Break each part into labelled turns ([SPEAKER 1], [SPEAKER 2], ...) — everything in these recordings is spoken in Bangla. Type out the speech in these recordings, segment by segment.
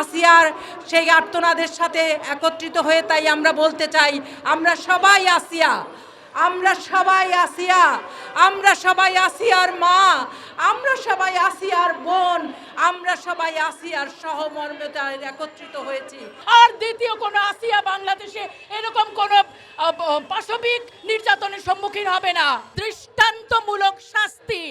[SPEAKER 1] আসিয়ার সেই আর্তনাদের সাথে একত্রিত হয়ে তাই আমরা বলতে চাই, আমরা সবাই আসিয়া, আমরা সবাই আসিয়া, আমরা সবাই আসিয়ার মা, আমরা সবাই আসিয়ার বোন, আমরা সবাই আসিয়ার সহমর্মিতায় একত্রিত হয়েছি।
[SPEAKER 2] আর দ্বিতীয় কোনো আসিয়া বাংলাদেশে এরকম কোনো পাশবিক নির্যাতনের সম্মুখীন হবে না। দৃষ্টান্তমূলক শাস্তি।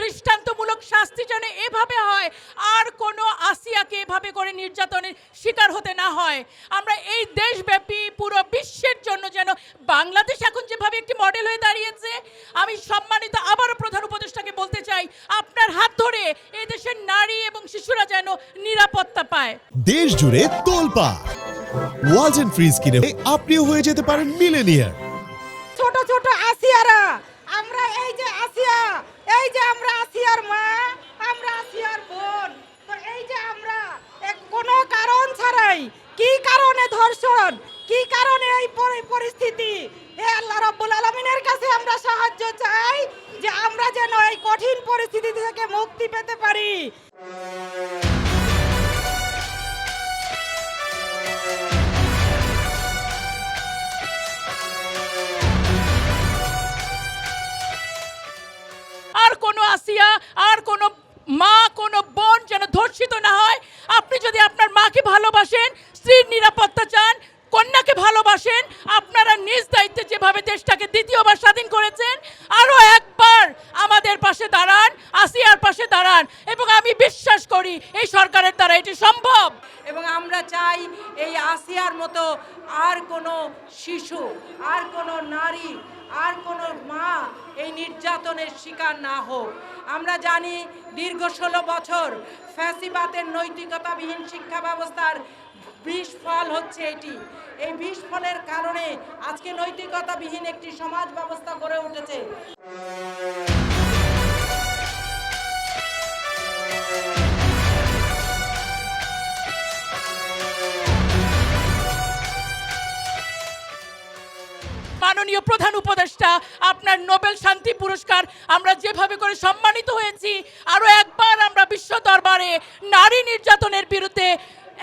[SPEAKER 2] দৃষ্টান্তমূলক শাস্তি যেন এভাবে হয় আর কোনো আসিয়াকে এভাবে করে নির্যাতনের শিকার হতে না হয়। আমরা এই দেশব্যাপী পুরো বিশ্বের জন্য যেন বাংলাদেশ এখন যেভাবে একটি মডেল হয়ে দাঁড়িয়েছে আমি সম্মানিত আবারও প্রধান উপদেষ্টাকে বলতে চাই আপনার হাত ধরে এই দেশের নারী এবং শিশুরা যেন নিরাপত্তা পায়।
[SPEAKER 3] দেশ জুড়ে তোলপা। ওয়ালটন ফ্রিজ কিনে আপনিও হয়ে যেতে পারেন মিলেনিয়ার
[SPEAKER 4] ছোট ছোট আসিয়ারা আমরা এই যে আসিয়া, এই যে আমরা আসিয়ার মা, আমরা আসিয়ার বোন। তো এই যে আমরা কোনো কারণ ছাড়াই, কি কারণে ধর্ষণ, কি কারণে এই পরিস্থিতি? হে আল্লাহ রাব্বুল আলামিনের কাছে আমরা সাহায্য চাই যে আমরা যেন এই কঠিন পরিস্থিতি থেকে মুক্তি পেতে পারি।
[SPEAKER 2] আসিয়া আর কোনো মা, কোনো বোন যেন ধর্ষিত না হয়, আপনি যদি আপনার মাকে ভালোবাসেন, স্ত্রীর নিরাপত্তা চান, কন্যাকে ভালোবাসেন, আপনারা নিজ দায়িত্বে যেভাবে দেশটাকে দ্বিতীয়বার স্বাধীন করেছেন আরও একবার আমাদের পাশে দাঁড়ান। আসিয়ার পাশে দাঁড়ান। এবং আমি বিশ্বাস করি এই সরকারের দ্বারা এটি সম্ভব।
[SPEAKER 1] এবং আমরা চাই এই আসিয়ার মতো আর কোনো শিশু, আর কোনো নারী, আর কোনো মা এই নির্যাতনের শিকার না হোক। আমরা জানি দীর্ঘ ষোলো বছর ফ্যাসিবাতের নৈতিকতাবিহীন শিক্ষা ব্যবস্থার বিষ ফল হচ্ছে এটি। এই বিষ ফলের কারণে আজকে নৈতিকতাবিহীন একটি সমাজ ব্যবস্থা গড়ে উঠেছে।
[SPEAKER 2] মাননীয় প্রধান উপদেষ্টা, আপনার নোবেল শান্তি পুরস্কার আমরা যেভাবে করে সম্মানিত হয়েছি আরও একবার আমরা বিশ্ব দরবারে নারী নির্যাতনের বিরুদ্ধে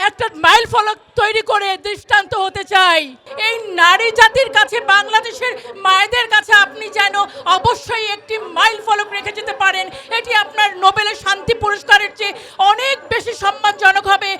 [SPEAKER 2] একটা মাইল ফলক তৈরি করে দৃষ্টান্ত হতে চাই। এই নারী জাতির কাছে, বাংলাদেশের মায়েদের কাছে আপনি যেন অবশ্যই একটি মাইল ফলক রেখে যেতে পারেন, এটি আপনার নোবেলের শান্তি পুরস্কারের চেয়ে অনেক বেশি সম্মানজনক হবে।